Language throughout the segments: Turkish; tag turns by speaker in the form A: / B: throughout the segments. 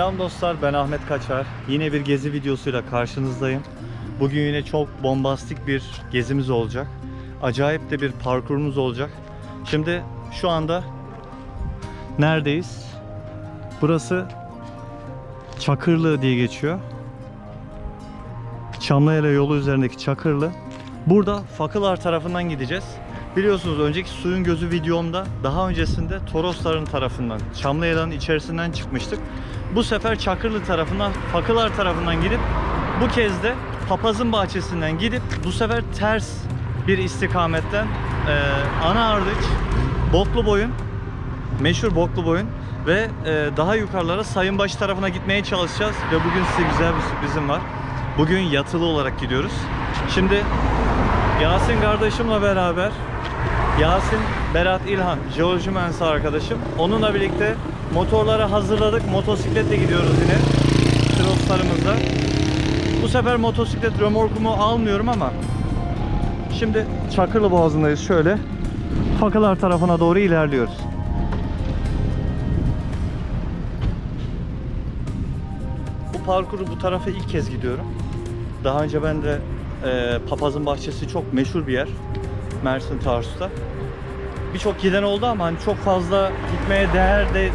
A: Selam dostlar ben Ahmet Kaçar. Yine bir gezi videosuyla karşınızdayım. Bugün yine çok bombastik bir gezimiz olacak. Acayip de bir parkurumuz olacak. Şimdi şu anda neredeyiz? Burası Çakırlı diye geçiyor. Çamlıhele yolu üzerindeki Çakırlı. Burada Fakılar tarafından gideceğiz. Biliyorsunuz önceki suyun gözü videomda daha öncesinde Torosların tarafından, Çamlıhele'nin içerisinden çıkmıştık. Bu sefer Çakırlı tarafından, Fakılar tarafından gidip bu kez de Papazın bahçesinden gidip bu sefer ters bir istikametten e, ana ardıç, boklu boyun, meşhur boklu boyun ve e, daha yukarılara Sayınbaşı tarafına gitmeye çalışacağız ve bugün size güzel bir sürprizim var. Bugün yatılı olarak gidiyoruz. Şimdi Yasin kardeşimle beraber Yasin Berat İlhan, jeoloji mühendisi arkadaşım. Onunla birlikte motorları hazırladık. Motosikletle gidiyoruz yine. Troslarımızda. Bu sefer motosiklet römorkumu almıyorum ama şimdi Çakırlı Boğazı'ndayız şöyle. Fakılar tarafına doğru ilerliyoruz. Bu parkuru bu tarafa ilk kez gidiyorum. Daha önce ben de e, Papazın Bahçesi çok meşhur bir yer. Mersin Tarsus'ta. Birçok giden oldu ama hani çok fazla gitmeye değer de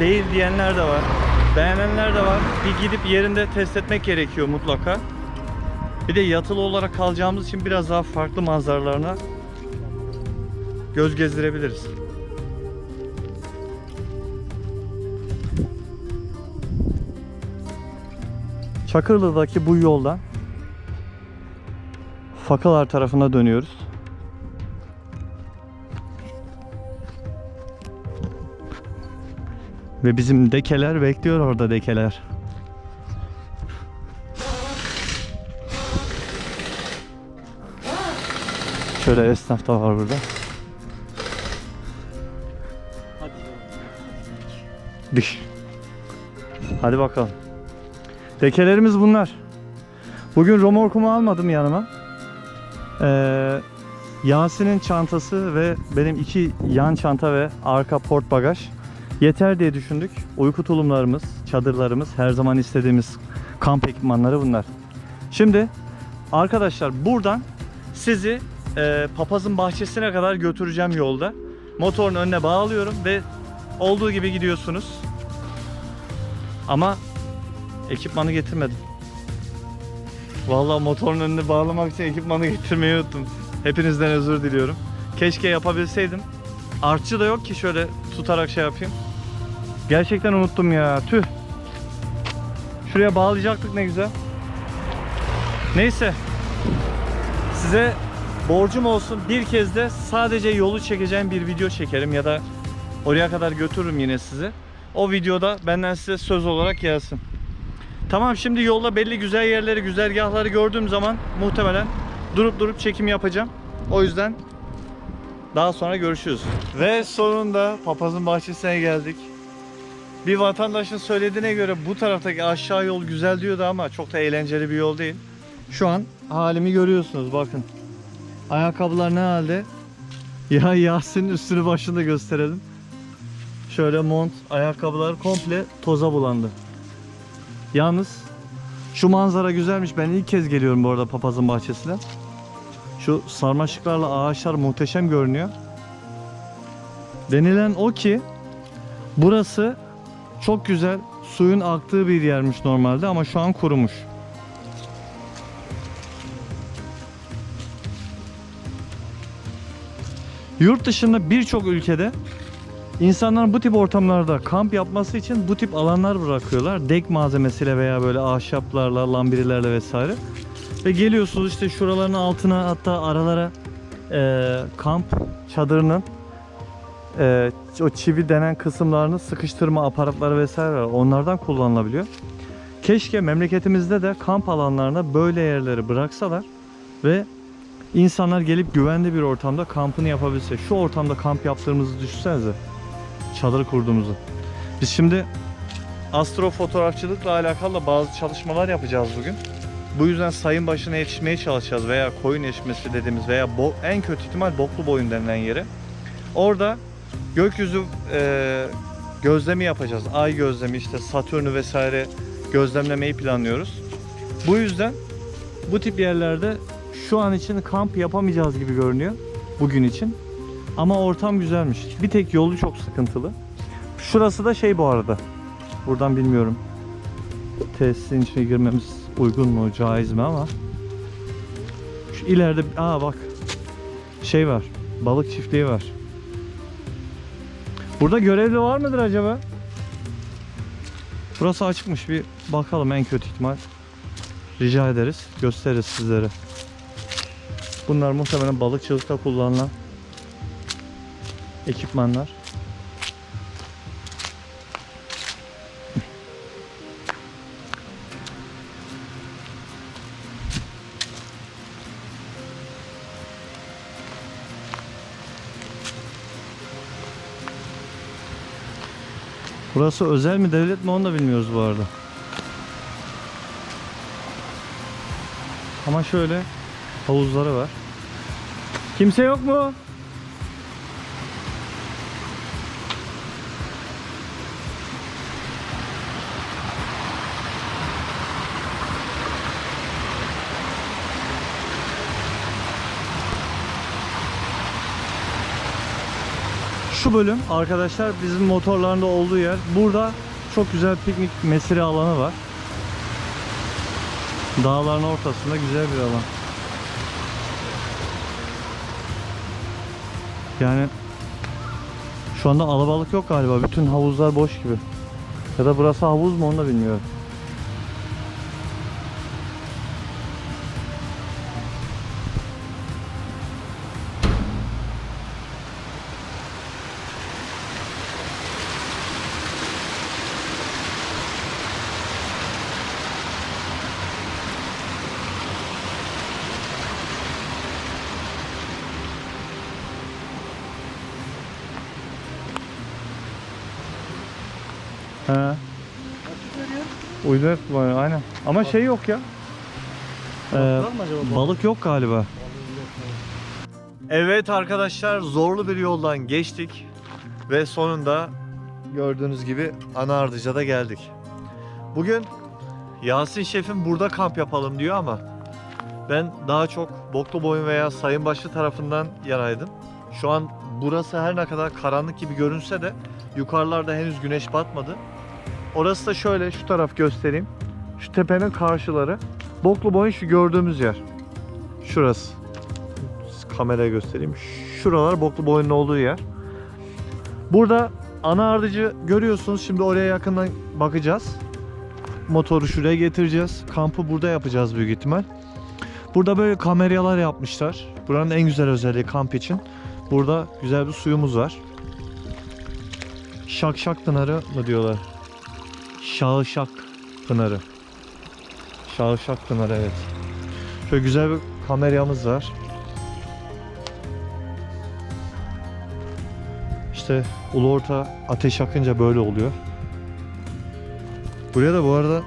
A: değil diyenler de var. Beğenenler de var. Bir gidip yerinde test etmek gerekiyor mutlaka. Bir de yatılı olarak kalacağımız için biraz daha farklı manzaralarına göz gezdirebiliriz. Çakırlı'daki bu yoldan Fakalar tarafına dönüyoruz. Ve bizim dekeler bekliyor orada dekeler. Şöyle esnaf da var burada. Dış. Hadi bakalım. Dekelerimiz bunlar. Bugün romorkumu almadım yanıma. Ee, Yasin'in çantası ve benim iki yan çanta ve arka port bagaj yeter diye düşündük. Uyku tulumlarımız, çadırlarımız, her zaman istediğimiz kamp ekipmanları bunlar. Şimdi arkadaşlar buradan sizi e, papazın bahçesine kadar götüreceğim yolda. Motorun önüne bağlıyorum ve olduğu gibi gidiyorsunuz. Ama ekipmanı getirmedim. Vallahi motorun önüne bağlamak için ekipmanı getirmeyi unuttum. Hepinizden özür diliyorum. Keşke yapabilseydim. Artçı da yok ki şöyle tutarak şey yapayım. Gerçekten unuttum ya. Tüh. Şuraya bağlayacaktık ne güzel. Neyse. Size borcum olsun. Bir kez de sadece yolu çekeceğim bir video çekerim ya da oraya kadar götürürüm yine sizi. O videoda benden size söz olarak gelsin. Tamam şimdi yolda belli güzel yerleri, güzergahları gördüğüm zaman muhtemelen durup durup çekim yapacağım. O yüzden daha sonra görüşürüz. Ve sonunda papazın bahçesine geldik. Bir vatandaşın söylediğine göre bu taraftaki aşağı yol güzel diyordu ama çok da eğlenceli bir yol değil. Şu an halimi görüyorsunuz bakın. Ayakkabılar ne halde? Ya Yasin'in üstünü başını da gösterelim. Şöyle mont, ayakkabılar komple toza bulandı. Yalnız şu manzara güzelmiş. Ben ilk kez geliyorum bu arada papazın bahçesine. Şu sarmaşıklarla ağaçlar muhteşem görünüyor. Denilen o ki burası çok güzel suyun aktığı bir yermiş normalde ama şu an kurumuş. Yurt dışında birçok ülkede İnsanların bu tip ortamlarda kamp yapması için bu tip alanlar bırakıyorlar. Dek malzemesiyle veya böyle ahşaplarla, lambirilerle vesaire. Ve geliyorsunuz işte şuraların altına hatta aralara e, kamp çadırının e, o çivi denen kısımlarını sıkıştırma aparatları vesaire var. Onlardan kullanılabiliyor. Keşke memleketimizde de kamp alanlarına böyle yerleri bıraksalar ve insanlar gelip güvenli bir ortamda kampını yapabilse. Şu ortamda kamp yaptığımızı düşünsenize çadır kurduğumuzu. Biz şimdi astrofotoğrafçılıkla alakalı bazı çalışmalar yapacağız bugün. Bu yüzden sayın başına yetişmeye çalışacağız veya koyun eşmesi dediğimiz veya en kötü ihtimal boklu boyun denilen yere. Orada gökyüzü e, gözlemi yapacağız. Ay gözlemi işte Satürn'ü vesaire gözlemlemeyi planlıyoruz. Bu yüzden bu tip yerlerde şu an için kamp yapamayacağız gibi görünüyor bugün için. Ama ortam güzelmiş. Bir tek yolu çok sıkıntılı. Şurası da şey bu arada. Buradan bilmiyorum. Tesisin içine girmemiz uygun mu, caiz mi ama. Şu ileride, aa bak. Şey var. Balık çiftliği var. Burada görevli var mıdır acaba? Burası açıkmış. Bir bakalım en kötü ihtimal. Rica ederiz. Gösteririz sizlere. Bunlar muhtemelen balıkçılıkta kullanılan ekipmanlar. Burası özel mi devlet mi onu da bilmiyoruz bu arada. Ama şöyle havuzları var. Kimse yok mu? Şu bölüm arkadaşlar bizim motorlarında olduğu yer. Burada çok güzel piknik mesire alanı var. Dağların ortasında güzel bir alan. Yani şu anda alabalık yok galiba. Bütün havuzlar boş gibi. Ya da burası havuz mu onu da bilmiyorum. Uydu var aynen. Ama şey yok ya. Ee,
B: acaba?
A: balık yok galiba. Evet arkadaşlar zorlu bir yoldan geçtik ve sonunda gördüğünüz gibi ana ardıca da geldik. Bugün Yasin şefim burada kamp yapalım diyor ama ben daha çok Boklu Boyun veya Sayınbaşı tarafından yanaydım. Şu an burası her ne kadar karanlık gibi görünse de yukarılarda henüz güneş batmadı. Orası da şöyle şu taraf göstereyim. Şu tepenin karşıları. Boklu Boyun şu gördüğümüz yer. Şurası. Kameraya göstereyim. Şuralar Boklu Boyun'un olduğu yer. Burada ana ardıcı görüyorsunuz. Şimdi oraya yakından bakacağız. Motoru şuraya getireceğiz. Kampı burada yapacağız büyük ihtimal. Burada böyle kameryalar yapmışlar. Buranın en güzel özelliği kamp için. Burada güzel bir suyumuz var. Şakşak Pınarı mı diyorlar? Şahışak Pınarı. Şahışak Pınarı evet. Şöyle güzel bir kameramız var. İşte ulu orta ateş yakınca böyle oluyor. Buraya da bu arada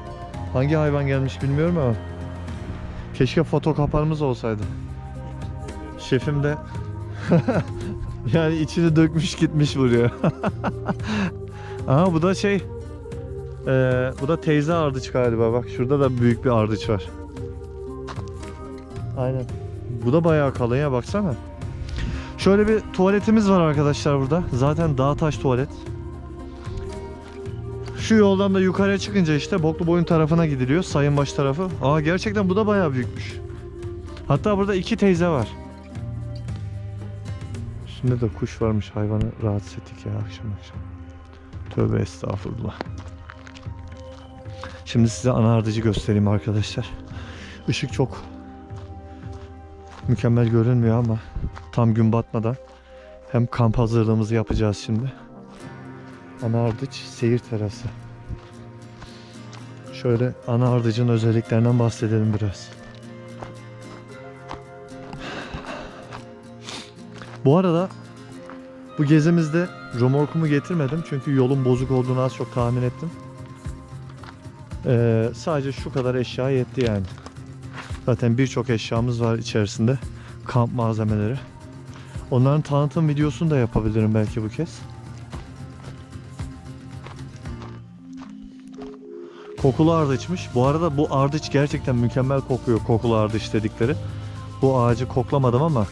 A: hangi hayvan gelmiş bilmiyorum ama keşke foto olsaydı. Şefim de yani içini dökmüş gitmiş buraya. Aha bu da şey ee, bu da teyze ardıç galiba. Bak şurada da büyük bir ardıç var. Aynen. Bu da bayağı kalın ya baksana. Şöyle bir tuvaletimiz var arkadaşlar burada. Zaten dağ taş tuvalet. Şu yoldan da yukarıya çıkınca işte Boklu Boyun tarafına gidiliyor. Sayınbaş tarafı. Aa gerçekten bu da bayağı büyükmüş. Hatta burada iki teyze var. Üstünde de kuş varmış hayvanı rahatsız ettik ya akşam akşam. Tövbe estağfurullah. Şimdi size ana ardıcı göstereyim arkadaşlar. Işık çok mükemmel görünmüyor ama tam gün batmadan hem kamp hazırlığımızı yapacağız şimdi. Ana ardıç seyir terası. Şöyle ana ardıcın özelliklerinden bahsedelim biraz. Bu arada bu gezimizde romorkumu getirmedim çünkü yolun bozuk olduğunu az çok tahmin ettim. Ee, sadece şu kadar eşya yetti yani. Zaten birçok eşyamız var içerisinde. Kamp malzemeleri. Onların tanıtım videosunu da yapabilirim belki bu kez. Kokulu ardıçmış. Bu arada bu ardıç gerçekten mükemmel kokuyor. Kokulu ardıç dedikleri. Bu ağacı koklamadım ama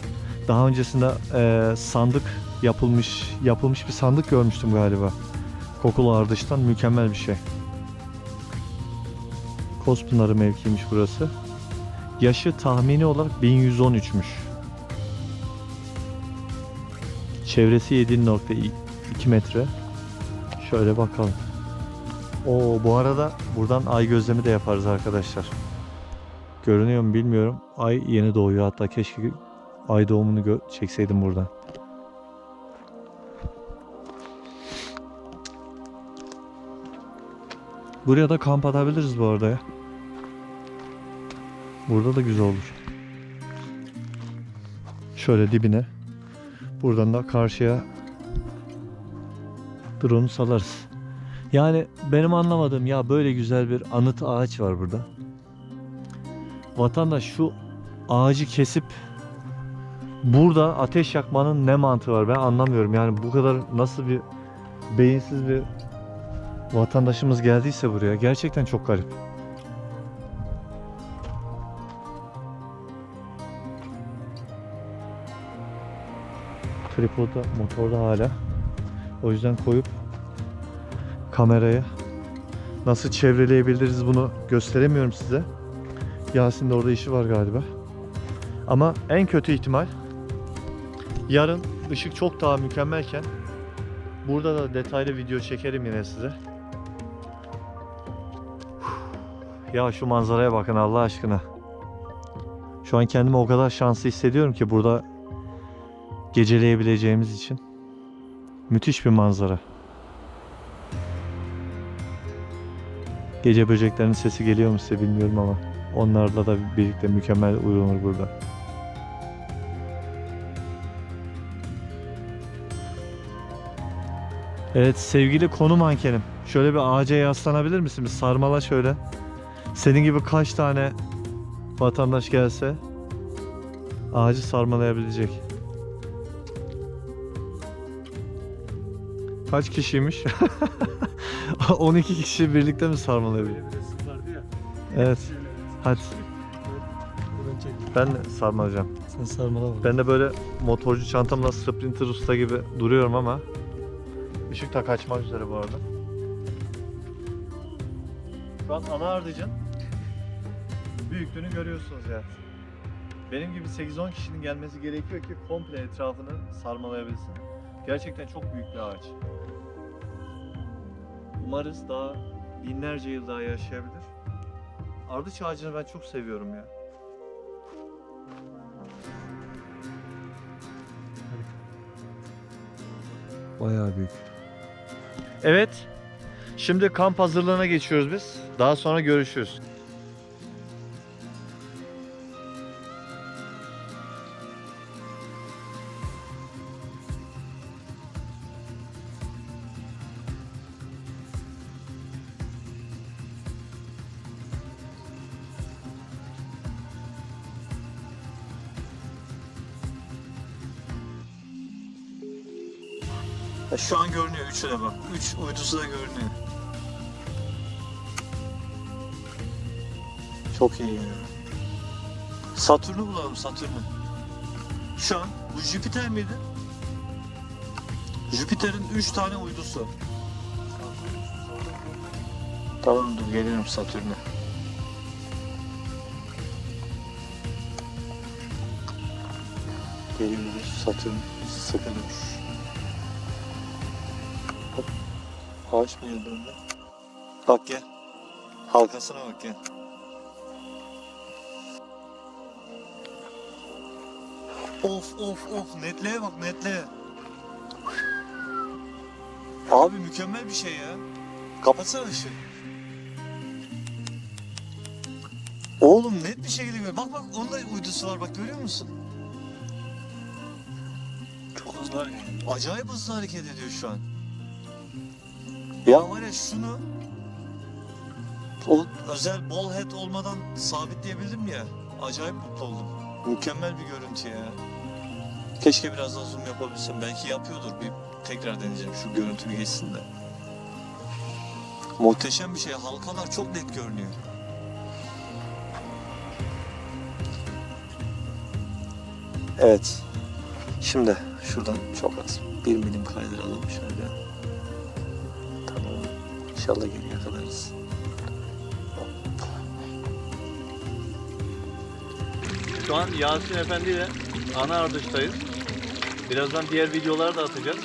A: daha öncesinde eee, sandık yapılmış yapılmış bir sandık görmüştüm galiba. Kokulu ardıçtan mükemmel bir şey. Kospınarı mevkiymiş burası. Yaşı tahmini olarak 1113'müş. Çevresi 7.2 metre. Şöyle bakalım. Oo bu arada buradan ay gözlemi de yaparız arkadaşlar. Görünüyor mu bilmiyorum. Ay yeni doğuyor hatta keşke ay doğumunu çekseydim buradan. Buraya da kamp atabiliriz bu arada ya. Burada da güzel olur. Şöyle dibine. Buradan da karşıya drone salarız. Yani benim anlamadığım ya böyle güzel bir anıt ağaç var burada. Vatandaş şu ağacı kesip burada ateş yakmanın ne mantığı var ben anlamıyorum. Yani bu kadar nasıl bir beyinsiz bir vatandaşımız geldiyse buraya gerçekten çok garip. Tripodda motorda hala. O yüzden koyup kamerayı nasıl çevreleyebiliriz bunu gösteremiyorum size. Yasin de orada işi var galiba. Ama en kötü ihtimal yarın ışık çok daha mükemmelken burada da detaylı video çekerim yine size. Ya şu manzaraya bakın Allah aşkına. Şu an kendimi o kadar şanslı hissediyorum ki burada geceleyebileceğimiz için. Müthiş bir manzara. Gece böceklerinin sesi geliyor mu size bilmiyorum ama onlarla da birlikte mükemmel uyunur burada. Evet sevgili konu mankenim. Şöyle bir ağaca yaslanabilir misiniz? Sarmala şöyle. Senin gibi kaç tane vatandaş gelse ağacı sarmalayabilecek. Kaç kişiymiş? 12 kişi birlikte mi sarmalayabilir? Evet. Hadi ben de sarmalayacağım.
B: Sen sarmala bak.
A: Ben de böyle motorcu çantamla Sprinter Usta gibi duruyorum ama ışık da kaçmak üzere bu arada. Şu an ana ardıcın büyüklüğünü görüyorsunuz yani. Benim gibi 8-10 kişinin gelmesi gerekiyor ki komple etrafını sarmalayabilsin. Gerçekten çok büyük bir ağaç. Umarız daha binlerce yıl daha yaşayabilir. Ardıç ağacını ben çok seviyorum ya.
B: Bayağı büyük.
A: Evet. Şimdi kamp hazırlığına geçiyoruz biz. Daha sonra görüşürüz. Şu an görünüyor üçü de bak. Üç uydusu da görünüyor. Çok iyi ya. Satürn'ü bulalım Satürn'ü. Şu an bu Jüpiter miydi? Jüpiter'in 3 tane uydusu. Tamam dur geliyorum Satürn'e. Geliyoruz Satürn sıkılmış. Ağaç mı geldi önüne? Bak gel. Halkasına bak gel. Of of of netliğe bak netliğe. Abi mükemmel bir şey ya. Kapatsana ışığı. Oğlum net bir şekilde gör. Bak bak onda uydusu var bak görüyor musun? Çok hızlı hareket. Acayip hızlı hareket ediyor şu an. Ya var ya şunu O özel ball head olmadan sabitleyebildim ya. Acayip mutlu oldum. Mükemmel bir görüntü ya. Keşke biraz daha zoom yapabilsem. Belki yapıyordur. Bir tekrar deneyeceğim şu görüntü bir geçsin de. Muhteşem bir şey. Halkalar çok net görünüyor. Evet. Şimdi şuradan çok az bir milim kaydıralım şöyle. İnşallah geri yakalarız.
B: Şu an Yasin Efendi ile ana ardıştayız. Birazdan diğer videoları da atacağız.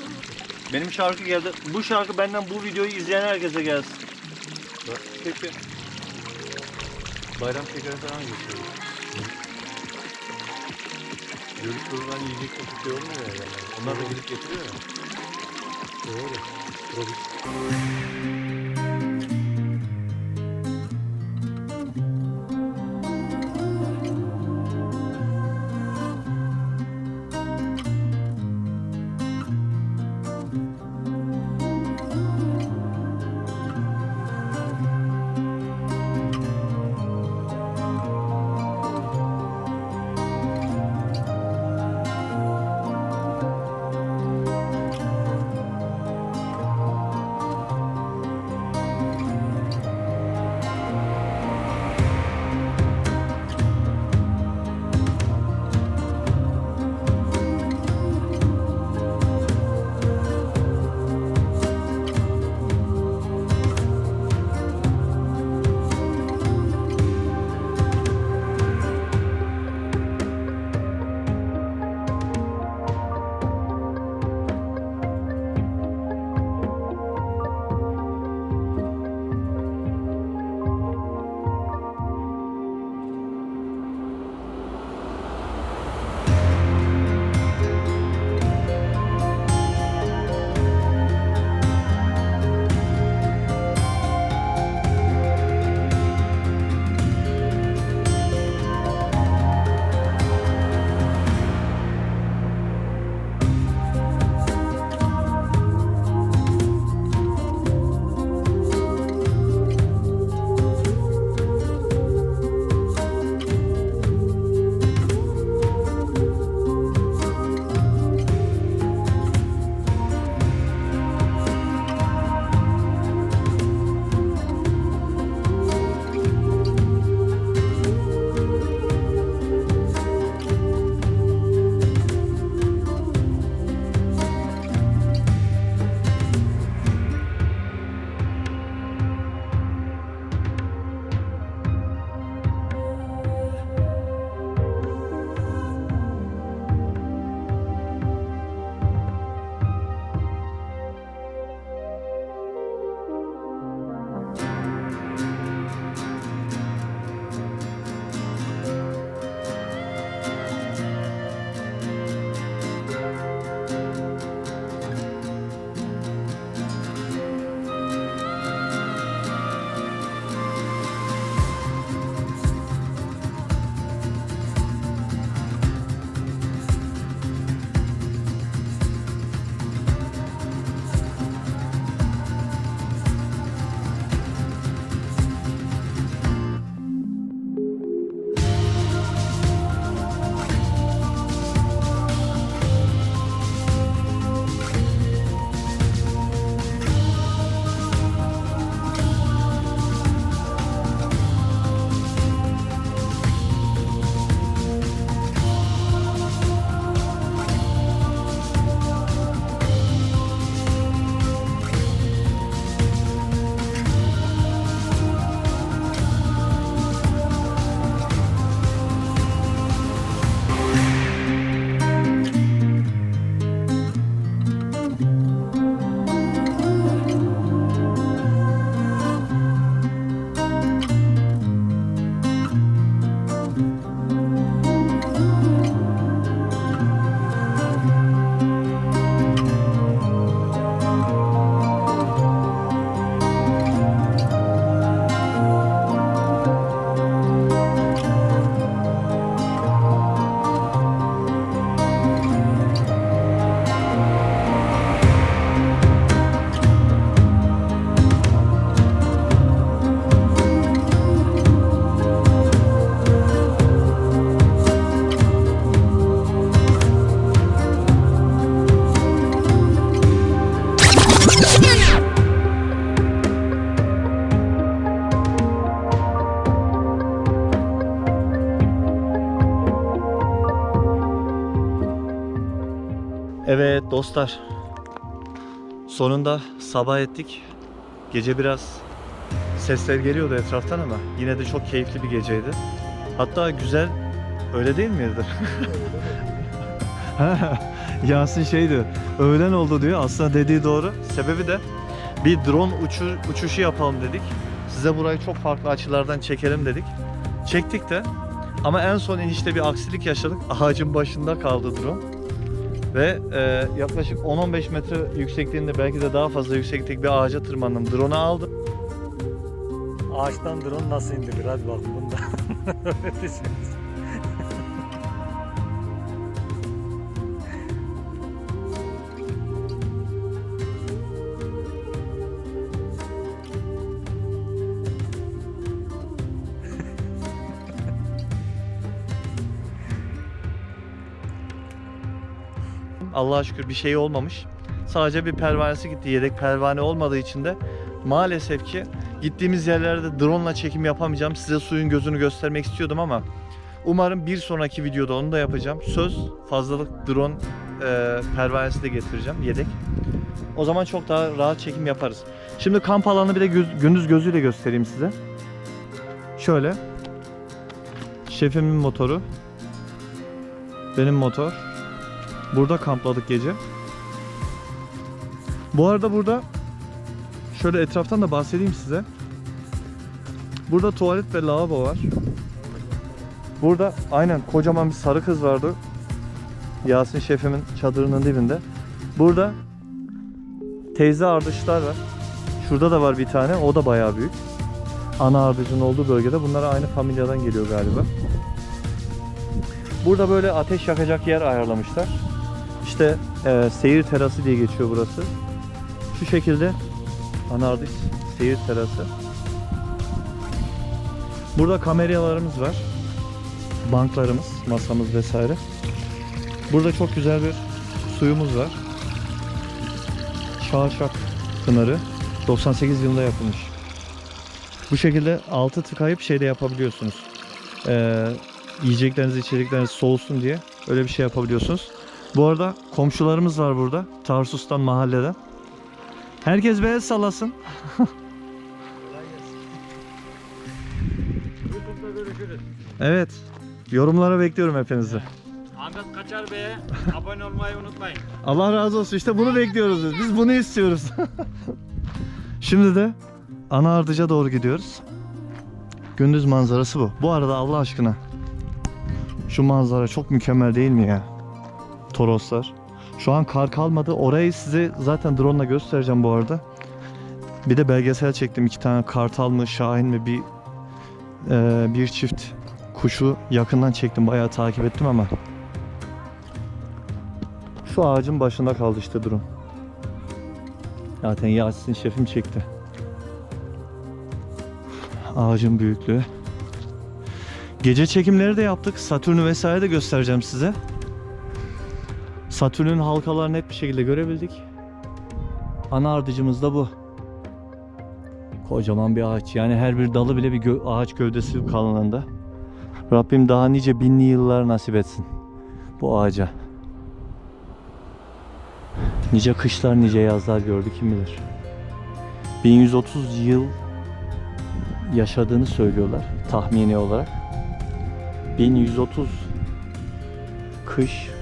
B: Benim şarkı geldi. Bu şarkı benden bu videoyu izleyen herkese gelsin. Peki. Bayram şekeri falan geçiyor. Yörük kurulan yiyecek kokusu olmuyor ya. Yani. Onlar da gidip getiriyor ya.
C: Doğru. Tropik.
A: Dostlar. Sonunda sabah ettik. Gece biraz sesler geliyordu etraftan ama yine de çok keyifli bir geceydi. Hatta güzel öyle değil miydi? Yasin şey diyor. Öğlen oldu diyor. Aslında dediği doğru. Sebebi de bir drone uçu, uçuşu yapalım dedik. Size burayı çok farklı açılardan çekelim dedik. Çektik de ama en son inişte bir aksilik yaşadık. Ağacın başında kaldı drone. Ve e, yaklaşık 10-15 metre yüksekliğinde belki de daha fazla yükseklik bir ağaca tırmandım. Drone'u aldım.
B: Ağaçtan drone nasıl indirir? Hadi bak bunda.
A: Allah'a şükür bir şey olmamış. Sadece bir pervanesi gitti. Yedek pervane olmadığı için de maalesef ki gittiğimiz yerlerde drone ile çekim yapamayacağım. Size suyun gözünü göstermek istiyordum ama umarım bir sonraki videoda onu da yapacağım. Söz fazlalık drone e, pervanesi de getireceğim yedek. O zaman çok daha rahat çekim yaparız. Şimdi kamp alanını bir de göz- gündüz gözüyle göstereyim size. Şöyle. Şefimin motoru. Benim motor. Burada kampladık gece. Bu arada burada şöyle etraftan da bahsedeyim size. Burada tuvalet ve lavabo var. Burada aynen kocaman bir sarı kız vardı. Yasin şefimin çadırının dibinde. Burada teyze ardışlar var. Şurada da var bir tane. O da bayağı büyük. Ana ardışın olduğu bölgede. Bunlar aynı familyadan geliyor galiba. Burada böyle ateş yakacak yer ayarlamışlar. İşte e, seyir terası diye geçiyor burası. Şu şekilde Anardis seyir terası. Burada kameryalarımız var. Banklarımız, masamız vesaire. Burada çok güzel bir suyumuz var. Şaşak Pınarı 98 yılında yapılmış. Bu şekilde altı tıkayıp şey de yapabiliyorsunuz. Ee, yiyecekleriniz, içecekleriniz soğusun diye öyle bir şey yapabiliyorsunuz. Bu arada komşularımız var burada. Tarsus'tan mahalleden. Herkes el sallasın. Evet. Yorumlara bekliyorum hepinizi.
B: Ahmet Kaçar Bey'e abone olmayı unutmayın.
A: Allah razı olsun. İşte bunu bekliyoruz biz. Biz bunu istiyoruz. Şimdi de ana ardıca doğru gidiyoruz. Gündüz manzarası bu. Bu arada Allah aşkına şu manzara çok mükemmel değil mi ya? Toroslar. Şu an kar kalmadı. Orayı size zaten drone ile göstereceğim bu arada. Bir de belgesel çektim. iki tane kartal mı, şahin mi bir e, bir çift kuşu yakından çektim. Bayağı takip ettim ama şu ağacın başında kaldı işte durum. Zaten Yasin şefim çekti. Ağacın büyüklüğü. Gece çekimleri de yaptık. Satürn'ü vesaire de göstereceğim size. Satürn'ün halkalarını net bir şekilde görebildik. Ana ardıcımız da bu. Kocaman bir ağaç. Yani her bir dalı bile bir gö- ağaç gövdesi kalınlığında. Rabbim daha nice binli yıllar nasip etsin bu ağaca. Nice kışlar, nice yazlar gördü kim bilir. 1130 yıl yaşadığını söylüyorlar tahmini olarak. 1130 kış,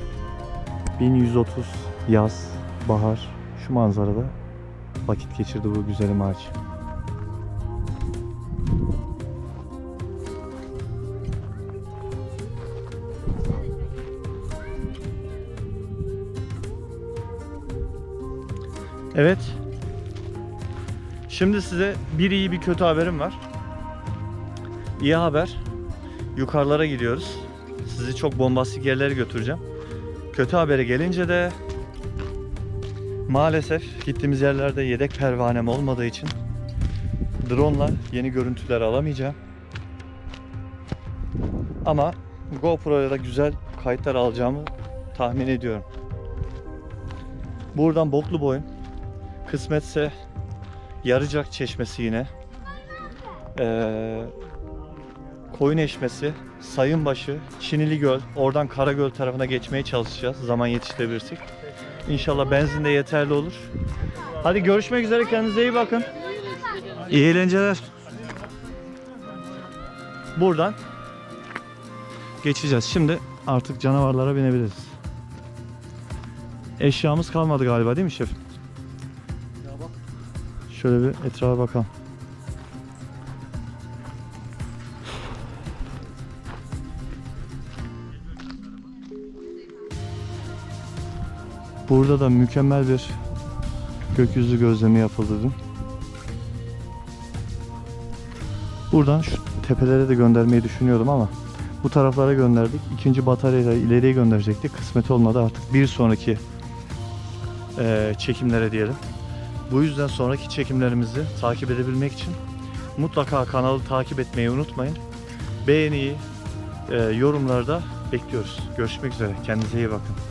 A: 1130 yaz, bahar şu manzarada vakit geçirdi bu güzelim ağaç. Evet. Şimdi size bir iyi bir kötü haberim var. İyi haber. Yukarılara gidiyoruz. Sizi çok bombastik yerlere götüreceğim. Kötü habere gelince de maalesef gittiğimiz yerlerde yedek pervanem olmadığı için drone'la yeni görüntüler alamayacağım. Ama GoPro'ya da güzel kayıtlar alacağımı tahmin ediyorum. Buradan Boklu Boyun Kısmetse Yarıcak Çeşmesi yine. Ee, Koyun Eşmesi, Sayınbaşı, Çinili Göl, oradan Karagöl tarafına geçmeye çalışacağız zaman yetiştirebilirsek. İnşallah benzin de yeterli olur. Hadi görüşmek üzere kendinize iyi bakın. İyi eğlenceler. Buradan geçeceğiz. Şimdi artık canavarlara binebiliriz. Eşyamız kalmadı galiba değil mi şefim? Şöyle bir etrafa bakalım. Burada da mükemmel bir gökyüzü gözlemi yapıldı dün. Buradan şu tepelere de göndermeyi düşünüyordum ama bu taraflara gönderdik. İkinci bataryayla ileriye gönderecektik. Kısmet olmadı artık bir sonraki eee, çekimlere diyelim. Bu yüzden sonraki çekimlerimizi takip edebilmek için mutlaka kanalı takip etmeyi unutmayın. Beğeniyi, eee, yorumlarda bekliyoruz. Görüşmek üzere. Kendinize iyi bakın.